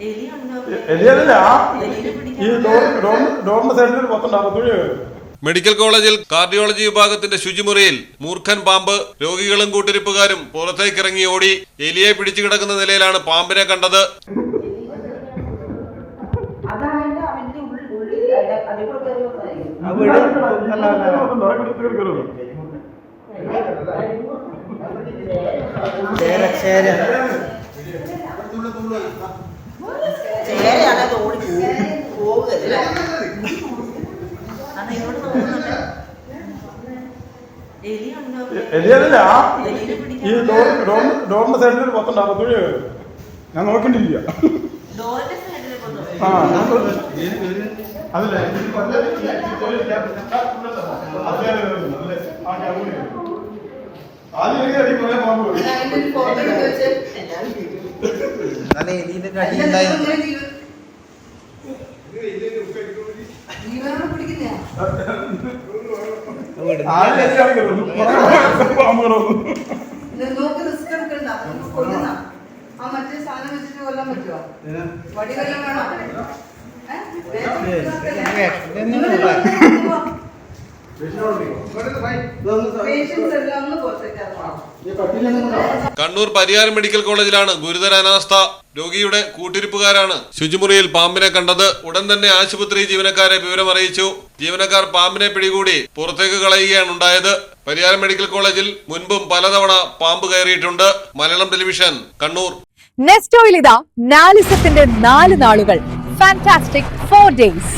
എലിയല്ല ഈ ഡോറിന്റെ സൈഡിൽ ഒരു പത്തുണ്ട് മെഡിക്കൽ കോളേജിൽ കാർഡിയോളജി വിഭാഗത്തിന്റെ ശുചിമുറിയിൽ മൂർഖൻ പാമ്പ് രോഗികളും കൂട്ടിരിപ്പുകാരും പുറത്തേക്കിറങ്ങി ഓടി എലിയെ പിടിച്ചു കിടക്കുന്ന നിലയിലാണ് പാമ്പിനെ കണ്ടത്. അതായത് അവന്റെ നോക്കുന്നുണ്ട്. എലിയുണ്ടോ? എലിയല്ല. ഈ പിടിക്കാൻ ഡോർ ഡോർ- ഡോറിന്റെ സൈഡിൽ ഒരു പത്തുണ്ട്. അറുപത്തേഴ് ഞാൻ നോക്കണ്ടില്ല ഡോറിന്റെ സൈഡിൽ കൊണ്ടുപോയി ആ ഞാൻ അതില്ലേ ആദ്യം എനിക്ക് അടി കുറേ പാമ്പ് വരും. നല്ല എലിയുടെ കടി ഉണ്ടായിരുന്നു ആദ്യം എനിക്ക് അടി കയറും. കുറേ പാമ്പുകൾ നോക്ക് റിസ്ക് എടുക്കണ്ട. കൊല്ലുന്ന ആ മറ്റേ സാധനം വെച്ചിട്ട് കൊല്ലാൻ പറ്റുമോ വടി വല്ലതും വേണോ? പേഷ്യൻസ് കണ്ണൂർ പരിയാരം മെഡിക്കൽ കോളേജിലാണ് ഗുരുതര അനാസ്ഥ. രോഗിയുടെ കൂട്ടിരിപ്പുകാരാണ്. ശുചിമുറിയിൽ പാമ്പിനെ കണ്ടത്. ഉടൻ തന്നെ ആശുപത്രി ജീവനക്കാരെ വിവരം അറിയിച്ചു ജീവനക്കാർ പാമ്പിനെ പിടികൂടി പുറത്തേക്ക് കളയുകയാണ് ഉണ്ടായത്. പരിയാരം മെഡിക്കൽ കോളേജിൽ മുൻപും പലതവണ പാമ്പ് കയറിയിട്ടുണ്ട്. മലയാളം ടെലിവിഷൻ കണ്ണൂർ. നെസ്റ്റോയിൽ ഇതാ നാലിസത്തിന്റെ നാല് നാളുകൾ. Fantastic four days